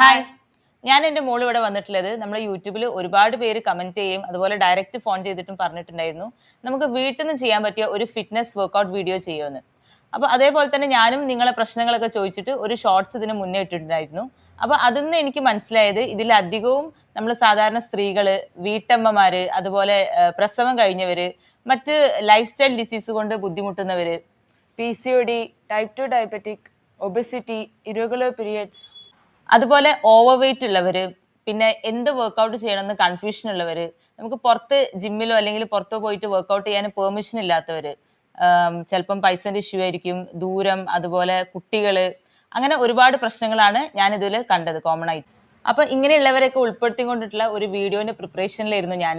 Hi ഞാൻ എന്റെ മോൾ ഇവിടെ വന്നിട്ടുള്ളത് നമ്മൾ യൂട്യൂബിൽ ഒരുപാട് പേര് കമന്റ് ചെയ്യും അതുപോലെ ഡയറക്റ്റ് ഫോൺ ചെയ്തിട്ടും പറഞ്ഞിട്ടുണ്ടായിരുന്നു. നമുക്ക് വീട്ടിൽ നിന്ന് ചെയ്യാൻ പറ്റിയ ഒരു ഫിറ്റ്നസ് വർക്കൗട്ട് വീഡിയോ ചെയ്യുമെന്ന് അപ്പൊ അതേപോലെ തന്നെ ഞാനും നിങ്ങളെ പ്രശ്നങ്ങളൊക്കെ ചോദിച്ചിട്ട് ഒരു ഷോർട്സ് ഇതിന് മുന്നേ ഇട്ടിട്ടുണ്ടായിരുന്നു. അപ്പൊ അതിൽ നിന്ന് എനിക്ക് മനസ്സിലായത് ഇതിലധികവും നമ്മൾ സാധാരണ സ്ത്രീകൾ വീട്ടമ്മമാര് അതുപോലെ പ്രസവം കഴിഞ്ഞവര് മറ്റ് ലൈഫ് സ്റ്റൈൽ ഡിസീസ് കൊണ്ട് ബുദ്ധിമുട്ടുന്നവര് P C O D type two diabetic obesity irregular periods അതുപോലെ ഓവർ വെയിറ്റ് ഉള്ളവര് പിന്നെ എന്ത് വർക്കൗട്ട് ചെയ്യണമെന്ന് കൺഫ്യൂഷൻ ഉള്ളവര് നമുക്ക് പുറത്ത് ജിമ്മിലോ അല്ലെങ്കിൽ പുറത്തോ പോയിട്ട് വർക്ക്ഔട്ട് ചെയ്യാൻ പെർമിഷൻ ഇല്ലാത്തവര് ആം, ചിലപ്പം പൈസന്റെ ഇഷ്യൂ ആയിരിക്കും ദൂരം അതുപോലെ കുട്ടികൾ അങ്ങനെ ഒരുപാട് പ്രശ്നങ്ങളാണ് ഞാൻ ഇതിൽ കണ്ടത് കോമൺ ആയിട്ട്. അപ്പൊ ഇങ്ങനെയുള്ളവരൊക്കെ ഉൾപ്പെടുത്തിക്കൊണ്ടിട്ടുള്ള ഒരു വീഡിയോന്റെ പ്രിപ്പറേഷനിലായിരുന്നു ഞാൻ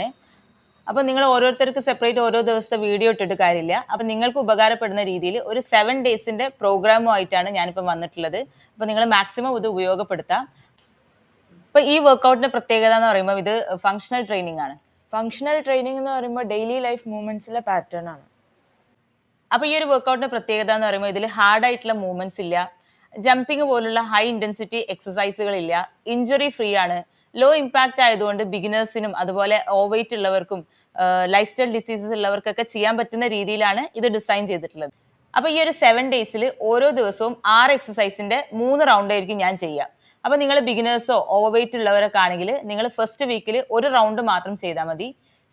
അപ്പൊ നിങ്ങൾ ഓരോരുത്തർക്ക് സെപ്പറേറ്റ് ഓരോ ദിവസത്തെ വീഡിയോ ഇട്ടിട്ട് കാര്യമില്ല. അപ്പൊ നിങ്ങൾക്ക് ഉപകാരപ്പെടുന്ന രീതിയിൽ ഒരു സെവൻ ഡേയ്സിന്റെ പ്രോഗ്രാമുമായിട്ടാണ് ഞാനിപ്പോൾ വന്നിട്ടുള്ളത്. അപ്പൊ നിങ്ങൾ മാക്സിമം ഇത് ഉപയോഗപ്പെടുത്താം. ഇപ്പൊ ഈ വർക്ക്ഔട്ടിന്റെ പ്രത്യേകത എന്ന് പറയുമ്പോൾ ഇത് ഫങ്ഷണൽ ട്രെയിനിങ് ആണ്. ഫങ്ഷണൽ ട്രെയിനിങ് എന്ന് പറയുമ്പോൾ ഡെയിലി ലൈഫ് മൂവ്മെന്റ്സിലെ പാറ്റേൺ ആണ്. അപ്പൊ ഈ ഒരു വർക്കൗട്ടിന്റെ പ്രത്യേകത എന്ന് പറയുമ്പോൾ ഇതിൽ ഹാർഡ് ആയിട്ടുള്ള മൂവ്മെന്റ്സ് ഇല്ല. ജമ്പിങ് പോലുള്ള ഹൈ ഇന്റൻസിറ്റി എക്സസൈസുകൾ ഇല്ല ഇഞ്ചുറി ഫ്രീ ആണ്. ലോ ഇമ്പാക്റ്റ് ആയതുകൊണ്ട് ബിഗിനേഴ്സിനും അതുപോലെ ഓവൈറ്റ് ഉള്ളവർക്കും ലൈഫ് സ്റ്റൈൽ ഡിസീസസ് ഉള്ളവർക്കൊക്കെ ചെയ്യാൻ പറ്റുന്ന രീതിയിലാണ് ഇത് ഡിസൈൻ ചെയ്തിട്ടുള്ളത്. അപ്പൊ ഈ ഒരു സെവൻ ഡേയ്സിൽ ഓരോ ദിവസവും ആറ് എക്സസൈസിന്റെ മൂന്ന് റൗണ്ട് ആയിരിക്കും ഞാൻ ചെയ്യുക. അപ്പൊ നിങ്ങൾ ബിഗിനേഴ്സോ ഓവർ വെയിറ്റ് ഉള്ളവരൊക്കെ ആണെങ്കിൽ നിങ്ങൾ ഫസ്റ്റ് വീക്കിൽ ഒരു റൗണ്ട് മാത്രം ചെയ്താൽ മതി.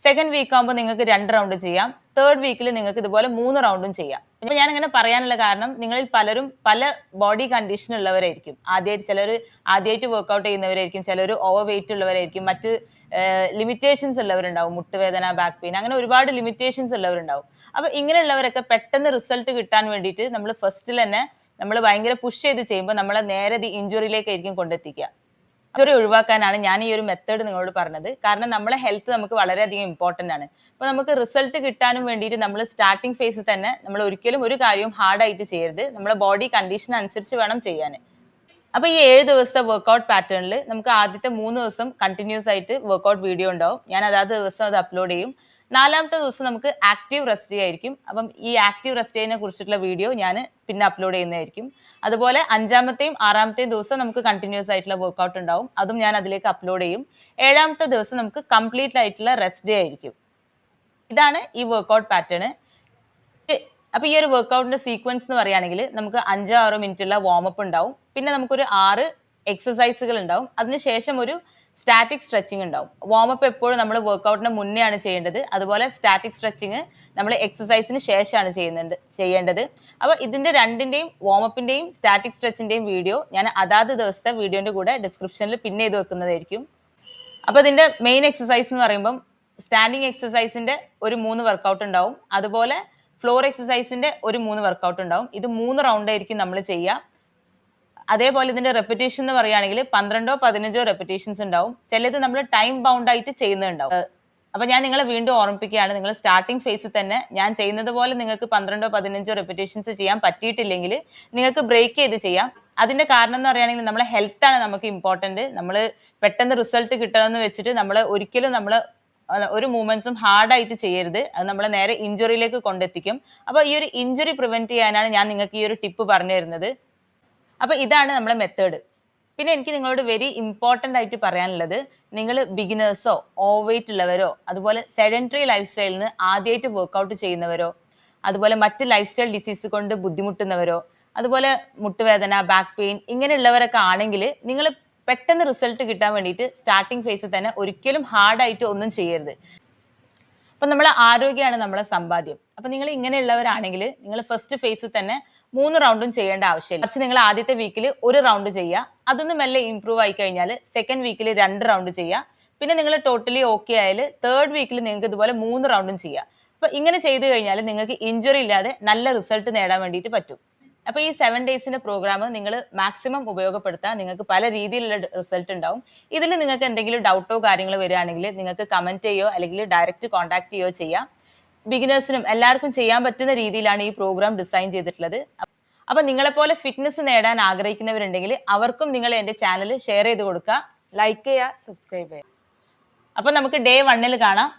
സെക്കൻഡ് വീക്ക് ആകുമ്പോൾ നിങ്ങൾക്ക് രണ്ട് റൗണ്ട് ചെയ്യാം. തേർഡ് വീക്കിൽ നിങ്ങൾക്ക് ഇതുപോലെ മൂന്ന് റൗണ്ടും ചെയ്യാം. ഞാൻ അങ്ങനെ പറയാനുള്ള കാരണം നിങ്ങളിൽ പലരും പല ബോഡി കണ്ടീഷൻ ഉള്ളവരായിരിക്കും. ആദ്യമായിട്ട് ചിലർ ആദ്യമായിട്ട് വർക്ക്ഔട്ട് ചെയ്യുന്നവരായിരിക്കും ചിലർ ഓവർ വെയിറ്റ് ഉള്ളവരായിരിക്കും മറ്റ് ലിമിറ്റേഷൻസ് ഉള്ളവരുണ്ടാവും. മുട്ടുവേദന ബാക്ക് പെയിൻ അങ്ങനെ ഒരുപാട് ലിമിറ്റേഷൻസ് ഉള്ളവരുണ്ടാവും. അപ്പൊ ഇങ്ങനെയുള്ളവരൊക്കെ പെട്ടെന്ന് റിസൾട്ട് കിട്ടാൻ വേണ്ടിയിട്ട് നമ്മൾ ഫസ്റ്റിൽ തന്നെ നമ്മൾ ഭയങ്കര പുഷ് ചെയ്ത് ചെയ്യുമ്പോൾ നമ്മളെ നേരെ ഇഞ്ചുറിയിലേക്കായിരിക്കും കൊണ്ടെത്തിക്കുക. ഇഞ്ചുറി ഒഴിവാക്കാനാണ് ഞാൻ ഈ ഒരു മെത്തേഡ് നിങ്ങളോട് പറഞ്ഞത്. കാരണം നമ്മളെ ഹെൽത്ത് നമുക്ക് വളരെയധികം ഇമ്പോർട്ടന്റ് ആണ്. അപ്പൊ നമുക്ക് റിസൾട്ട് കിട്ടാനും വേണ്ടിയിട്ട് നമ്മൾ സ്റ്റാർട്ടിംഗ് ഫേസിൽ തന്നെ നമ്മൾ ഒരിക്കലും ഒരു കാര്യവും ഹാർഡായിട്ട് ചെയ്യരുത്. നമ്മുടെ ബോഡി കണ്ടീഷൻ അനുസരിച്ച് വേണം ചെയ്യാൻ അപ്പൊ ഈ ഏഴ് ദിവസത്തെ വർക്കൗട്ട് പാറ്റേണിൽ നമുക്ക് ആദ്യത്തെ മൂന്ന് ദിവസം കണ്ടിന്യൂസ് ആയിട്ട് വർക്കൗട്ട് വീഡിയോ ഉണ്ടാവും. ഞാൻ അതാത് ദിവസം അത് അപ്ലോഡ് ചെയ്യും. നാലാമത്തെ ദിവസം നമുക്ക് ആക്റ്റീവ് റെസ്റ്റ് ഡേ ആയിരിക്കും. അപ്പം ഈ ആക്റ്റീവ് റെസ്റ്റ് ഡേനെ കുറിച്ചിട്ടുള്ള വീഡിയോ ഞാൻ പിന്നെ അപ്ലോഡ് ചെയ്യുന്നതായിരിക്കും. അതുപോലെ അഞ്ചാമത്തെയും ആറാമത്തെയും ദിവസം നമുക്ക് കണ്ടിന്യൂസ് ആയിട്ടുള്ള വർക്കൗട്ട് ഉണ്ടാവും. അതും ഞാൻ അതിലേക്ക് അപ്ലോഡ് ചെയ്യും. ഏഴാമത്തെ ദിവസം നമുക്ക് കംപ്ലീറ്റ് ആയിട്ടുള്ള റെസ്റ്റ് ഡേ ആയിരിക്കും. ഇതാണ് ഈ വർക്കൗട്ട് പാറ്റേൺ അപ്പൊ ഈ ഒരു വർക്കൗട്ടിന്റെ സീക്വൻസ് എന്ന് പറയുകയാണെങ്കിൽ നമുക്ക് അഞ്ചോ ആറോ മിനിറ്റുള്ള വാമപ്പ് ഉണ്ടാവും. പിന്നെ നമുക്കൊരു ആറ് എക്സസൈസുകൾ ഉണ്ടാവും. അതിനുശേഷം ഒരു സ്റ്റാറ്റിക് സ്ട്രെച്ചിങ് ഉണ്ടാവും. വാമപ്പ് എപ്പോഴും നമ്മൾ വർക്കൗട്ടിന് മുന്നേ ആണ് ചെയ്യേണ്ടത്. അതുപോലെ സ്റ്റാറ്റിക് സ്ട്രെച്ചിങ് നമ്മൾ എക്സസൈസിന് ശേഷമാണ് ചെയ്യുന്നുണ്ട് ചെയ്യേണ്ടത്. അപ്പോൾ ഇതിന്റെ രണ്ടിന്റെയും വാമപ്പിന്റെയും സ്റ്റാറ്റിക് സ്ട്രെച്ചിന്റെയും വീഡിയോ ഞാൻ അതാത് ദിവസത്തെ വീഡിയോന്റെ കൂടെ ഡിസ്ക്രിപ്ഷനിൽ പിൻ ചെയ്ത് വെക്കുന്നതായിരിക്കും. അപ്പോൾ ഇതിന്റെ മെയിൻ എക്സസൈസ് എന്ന് പറയുമ്പം സ്റ്റാൻഡിങ് എക്സസൈസിന്റെ ഒരു മൂന്ന് വർക്കൗട്ട് ഉണ്ടാവും. അതുപോലെ ഫ്ലോർ എക്സസൈസിന്റെ ഒരു മൂന്ന് വർക്കൗട്ട് ഉണ്ടാവും. ഇത് മൂന്ന് റൗണ്ട് ആയിരിക്കും നമ്മൾ ചെയ്യുക. അതേപോലെ ഇതിന്റെ റെപ്പിറ്റേഷൻ എന്ന് പറയുകയാണെങ്കിൽ പന്ത്രണ്ടോ പതിനഞ്ചോ റെപ്പിറ്റേഷൻസ് ഉണ്ടാവും. ചിലത് നമ്മൾ ടൈം ബൗണ്ട് ആയിട്ട് ചെയ്യുന്നുണ്ടാവും. അപ്പൊ ഞാൻ നിങ്ങളെ വീണ്ടും ഓർമ്മിപ്പിക്കുകയാണ്. നിങ്ങൾ സ്റ്റാർട്ടിംഗ് ഫേസിൽ തന്നെ ഞാൻ ചെയ്യുന്നത് പോലെ നിങ്ങൾക്ക് പന്ത്രണ്ടോ പതിനഞ്ചോ റെപ്പിറ്റേഷൻസ് ചെയ്യാൻ പറ്റിയിട്ടില്ലെങ്കിൽ നിങ്ങൾക്ക് ബ്രേക്ക് ചെയ്ത് ചെയ്യാം. അതിന്റെ കാരണം എന്ന് പറയുകയാണെങ്കിൽ നമ്മളെ ആണ് നമുക്ക് ഇമ്പോർട്ടന്റ് നമ്മൾ പെട്ടെന്ന് റിസൾട്ട് കിട്ടണമെന്ന് വെച്ചിട്ട് നമ്മൾ ഒരിക്കലും നമ്മൾ ഒരു മൂവ്മെന്റ്സും ഹാർഡായിട്ട് ചെയ്യരുത്. അത് നമ്മളെ നേരെ ഇഞ്ചുറിയിലേക്ക് കൊണ്ടെത്തിക്കും. അപ്പോൾ ഈ ഒരു ഇഞ്ചുറി പ്രിവെന്റ് ചെയ്യാനാണ് ഞാൻ നിങ്ങൾക്ക് ഈ ഒരു ടിപ്പ് പറഞ്ഞു തരുന്നത്. അപ്പൊ ഇതാണ് നമ്മുടെ മെത്തേഡ് പിന്നെ എനിക്ക് നിങ്ങളോട് വെരി ഇമ്പോർട്ടന്റ് ആയിട്ട് പറയാനുള്ളത് നിങ്ങൾ ബിഗിനേഴ്സോ ഓവേറ്റ് ഉള്ളവരോ അതുപോലെ സെഡന്ററി ലൈഫ് സ്റ്റൈലിൽ നിന്ന് ആദ്യമായിട്ട് വർക്കൗട്ട് ചെയ്യുന്നവരോ അതുപോലെ മറ്റ് ലൈഫ് സ്റ്റൈൽ ഡിസീസ് കൊണ്ട് ബുദ്ധിമുട്ടുന്നവരോ അതുപോലെ മുട്ടുവേദന ബാക്ക് പെയിൻ ഇങ്ങനെയുള്ളവരൊക്കെ ആണെങ്കിൽ നിങ്ങൾ പെട്ടെന്ന് റിസൾട്ട് കിട്ടാൻ വേണ്ടിയിട്ട് സ്റ്റാർട്ടിംഗ് ഫേസിൽ തന്നെ ഒരിക്കലും ഹാർഡായിട്ട് ഒന്നും ചെയ്യരുത്. അപ്പൊ നമ്മളെ ആരോഗ്യമാണ് നമ്മളെ സമ്പാദ്യം. അപ്പൊ നിങ്ങൾ ഇങ്ങനെയുള്ളവരാണെങ്കിൽ നിങ്ങൾ ഫസ്റ്റ് ഫേസിൽ തന്നെ മൂന്ന് റൗണ്ടും ചെയ്യേണ്ട ആവശ്യമില്ല. കുറച്ച് നിങ്ങൾ ആദ്യത്തെ വീക്കിൽ ഒരു റൗണ്ട് ചെയ്യുക. അതൊന്ന് മെല്ലെ ഇമ്പ്രൂവ് ആയി കഴിഞ്ഞാൽ സെക്കൻഡ് വീക്കിൽ രണ്ട് റൗണ്ട് ചെയ്യുക. പിന്നെ നിങ്ങൾ ടോട്ടലി ഓക്കെ ആയാൽ തേർഡ് വീക്കിൽ നിങ്ങൾക്ക് ഇതുപോലെ മൂന്ന് റൗണ്ടും ചെയ്യുക അപ്പോൾ ഇങ്ങനെ ചെയ്തു കഴിഞ്ഞാൽ നിങ്ങൾക്ക് ഇഞ്ചുറി ഇല്ലാതെ നല്ല റിസൾട്ട് നേടാൻ വേണ്ടിയിട്ട് പറ്റും. അപ്പോൾ ഈ സെവൻ ഡേയ്സിന്റെ പ്രോഗ്രാം നിങ്ങൾ മാക്സിമം ഉപയോഗപ്പെടുത്താൻ നിങ്ങൾക്ക് പല രീതിയിലുള്ള റിസൾട്ട് ഉണ്ടാവും. ഇതിൽ നിങ്ങൾക്ക് എന്തെങ്കിലും ഡൗട്ടോ കാര്യങ്ങളോ വരികയാണെങ്കിൽ നിങ്ങൾക്ക് കമന്റ് ചെയ്യോ അല്ലെങ്കിൽ ഡയറക്റ്റ് കോൺടാക്ട് ചെയ്യോ ചെയ്യാം. ബിഗിനേഴ്സിനും എല്ലാവർക്കും ചെയ്യാൻ പറ്റുന്ന രീതിയിലാണ് ഈ പ്രോഗ്രാം ഡിസൈൻ ചെയ്തിട്ടുള്ളത്. അപ്പൊ നിങ്ങളെപ്പോലെ ഫിറ്റ്നസ് നേടാൻ ആഗ്രഹിക്കുന്നവരുണ്ടെങ്കിൽ അവർക്കും നിങ്ങൾ എന്റെ ചാനൽ ഷെയർ ചെയ്ത് കൊടുക്കുക. ലൈക്ക് ചെയ്യുക സബ്സ്ക്രൈബ് ചെയ്യുക. അപ്പൊ നമുക്ക് ഡേ വണ്ണിൽ കാണാം.